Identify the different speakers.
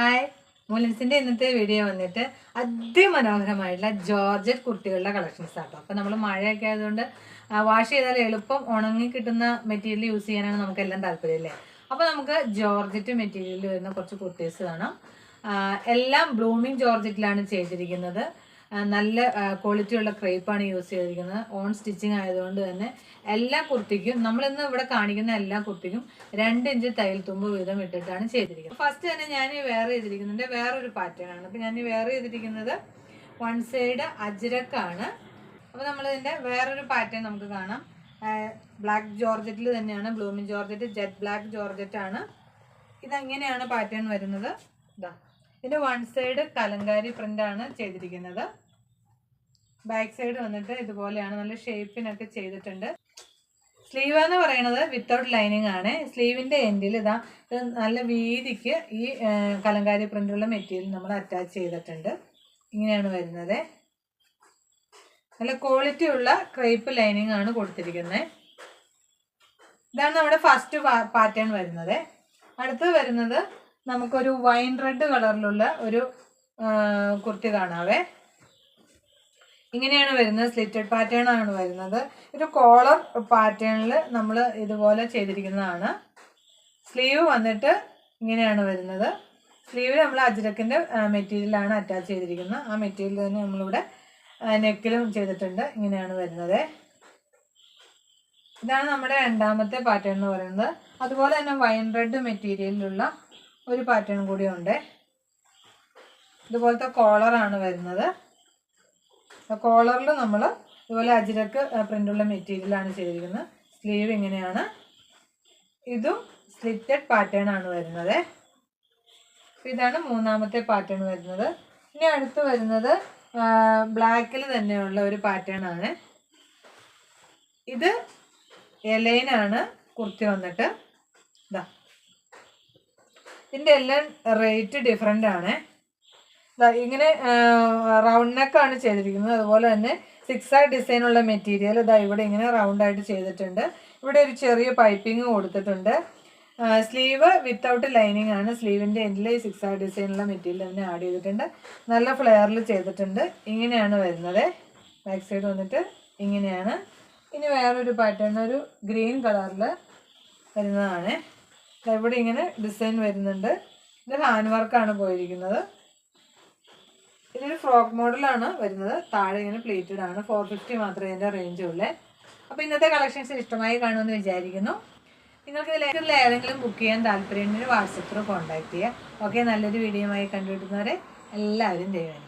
Speaker 1: Hi മുലിൻസിന്റെ ഇന്നത്തെ video വന്നിട്ട് അതിമനോഹരമായിട്ടുള്ള georgette കുർത്തികളുടെ collections ആട്ടോ. അപ്പോൾ നമ്മൾ മഴയൊക്കെ ആയതുകൊണ്ട് വാഷ് ചെയ്താൽ എളുപ്പം ഉണങ്ങി കിട്ടുന്ന മെറ്റീരിയൽ യൂസ് ചെയ്യാനാണ് നമുക്ക് എല്ലാം താല്പര്യം അല്ലേ അപ്പോൾ നമുക്ക് ജോർജറ്റ് മെറ്റീരിയലിൽ വരുന്ന കുറച്ച് കുർത്തീസ് കാണാം. എല്ലാം ബ്ലൂമിങ് ജോർജറ്റിലാണ് ചെയ്തിരിക്കുന്നത്. നല്ല ക്വാളിറ്റിയുള്ള ക്രേപ്പാണ് യൂസ് ചെയ്തിരിക്കുന്നത്. ഓൺ സ്റ്റിച്ചിങ് ആയതുകൊണ്ട് തന്നെ എല്ലാ കുർത്തിക്കും നമ്മളിന്ന് ഇവിടെ കാണിക്കുന്ന എല്ലാ കുർത്തിക്കും രണ്ട് ഇഞ്ച് തയ്യൽ തുമ്പ് വീതം ഇട്ടിട്ടാണ് ചെയ്തിരിക്കുന്നത്. ഫസ്റ്റ് തന്നെ ഞാൻ ഈ വെയർ ചെയ്തിരിക്കുന്നത് വേറൊരു പാറ്റേൺ ആണ്. അപ്പോൾ ഞാൻ വെയർ ചെയ്തിരിക്കുന്നത് വൺ സൈഡ് അജ്രക്കാണ്. അപ്പോൾ നമ്മളിതിന്റെ വേറൊരു പാറ്റേൺ നമുക്ക് കാണാം. ബ്ലാക്ക് ജോർജറ്റിൽ തന്നെയാണ് blooming georgette jet black georgette ആണ്. ഇതെങ്ങനെയാണ് പാറ്റേൺ വരുന്നത്? ഇതാ ഇതിന്റെ വൺ സൈഡ് കലങ്കാരി പ്രിന്റ് ആണ് ചെയ്തിരിക്കുന്നത്. ബാക്ക് സൈഡ് വന്നിട്ട് ഇതുപോലെയാണ് നല്ല ഷേപ്പിനൊക്കെ ചെയ്തിട്ടുണ്ട്. സ്ലീവ് എന്ന് പറയുന്നത് വിത്തൗട്ട് ലൈനിങ് ആണ്. സ്ലീവിന്റെ എൻഡിൽ ഇതാ നല്ല വീതിക്ക് ഈ കലങ്കാരി പ്രിന്റുള്ള മെറ്റീരിയൽ നമ്മൾ അറ്റാച്ച് ചെയ്തിട്ടുണ്ട്. ഇങ്ങനെയാണ് വരുന്നത്. നല്ല ക്വാളിറ്റി ഉള്ള ക്രേപ്പ് ലൈനിങ് ആണ് കൊടുത്തിരിക്കുന്നത് ഇതാണ് നമ്മുടെ ഫസ്റ്റ് പാറ്റേൺ വരുന്നത്. അടുത്തത് വരുന്നത് നമുക്കൊരു വൈൻ റെഡ് കളറിലുള്ള ഒരു കുർത്തി കാണാവേ. ഇങ്ങനെയാണ് വരുന്നത് സ്ലിറ്റഡ് പാറ്റേൺ ആണ് വരുന്നത്. ഒരു കോളർ പാറ്റേണിൽ നമ്മൾ ഇതുപോലെ ചെയ്തിരിക്കുന്നതാണ്. സ്ലീവ് വന്നിട്ട് ഇങ്ങനെയാണ് വരുന്നത്. സ്ലീവ് നമ്മൾ അജ്രക്കിന്റെ മെറ്റീരിയലാണ് അറ്റാച്ച് ചെയ്തിരിക്കുന്നത്. ആ മെറ്റീരിയൽ തന്നെ നമ്മളിവിടെ നെക്കിലും ചെയ്തിട്ടുണ്ട്. ഇങ്ങനെയാണ് വരുന്നത്. ഇതാണ് നമ്മുടെ രണ്ടാമത്തെ പാറ്റേൺ എന്ന് പറയുന്നത്. അതുപോലെ തന്നെ വൈൻ റെഡ് മെറ്റീരിയലിലുള്ള ഒരു പാറ്റേൺ കൂടി ഉണ്ട്. ഇതുപോലത്തെ കോളറാണ് വരുന്നത്. കോളറിൽ നമ്മൾ ഇതുപോലെ അജിരക്ക് പ്രിന്റുള്ള മെറ്റീരിയലാണ് ചെയ്തിരിക്കുന്നത്. സ്ലീവ് ഇങ്ങനെയാണ്. ഇതും സ്ലിറ്റഡ് പാറ്റേൺ ആണ് വരുന്നത്. ഇതാണ് മൂന്നാമത്തെ പാറ്റേൺ വരുന്നത്. ഇനി അടുത്ത് വരുന്നത് ബ്ലാക്കിൽ തന്നെയുള്ള ഒരു പാറ്റേൺ ആണ്. ഇത് എലൈനാണ് കുർത്തി വന്നിട്ട്. ഇതിന്റെ എല്ലാം റേറ്റ് ഡിഫറെന്റ് ആണ്. ഇങ്ങനെ റൗണ്ട് നെക്കാണ് ചെയ്തിരിക്കുന്നത്. അതുപോലെ തന്നെ സിക്സ് ആയി ഡിസൈനുള്ള മെറ്റീരിയൽ ഇതാ ഇവിടെ ഇങ്ങനെ റൗണ്ട് ആയിട്ട് ചെയ്തിട്ടുണ്ട്. ഇവിടെ ഒരു ചെറിയ പൈപ്പിംഗ് കൊടുത്തിട്ടുണ്ട്. സ്ലീവ് വിത്തൗട്ട് ലൈനിങ് ആണ്. സ്ലീവിന്റെ എൻഡിൽ സിക്സ് ആയി ഡിസൈനുള്ള മെറ്റീരിയൽ തന്നെ ആഡ് ചെയ്തിട്ടുണ്ട്. നല്ല ഫ്ലെയറിൽ ചെയ്തിട്ടുണ്ട്. ഇങ്ങനെയാണ് വരുന്നത്. ബാക്ക് സൈഡ് വന്നിട്ട് ഇങ്ങനെയാണ്. ഇനി വേറൊരു പാറ്റേൺ ഒരു ഗ്രീൻ കളറിൽ വരുന്നതാണ്. ഇവിടെ ഇങ്ങനെ ഡിസൈൻ വരുന്നുണ്ട്. ഇത് ഹാൻഡ് വർക്കാണ് പോയിരിക്കുന്നത്. ഇതൊരു ഫ്രോക്ക് മോഡലാണ് വരുന്നത്. താഴെ ഇങ്ങനെ പ്ലേറ്റഡ് ആണ്. ഫോർ ഫിഫ്റ്റി മാത്രമേ ഇതിന്റെ റേഞ്ച് ഉള്ളൂ. അപ്പോൾ ഇന്നത്തെ കളക്ഷൻസ് ഇഷ്ടമായി കാണുമെന്ന് വിചാരിക്കുന്നു. നിങ്ങൾക്ക് ഇതിൽ ഏതെങ്കിലും ബുക്ക് ചെയ്യാൻ താല്പര്യമുണ്ടെങ്കിൽ വാട്സപ്പിൽ കോൺടാക്ട് ചെയ്യുക ഓക്കെ നല്ലൊരു വീഡിയോയുമായി കണ്ടുകിട്ടുന്നവരെ എല്ലാവരും ദൈവം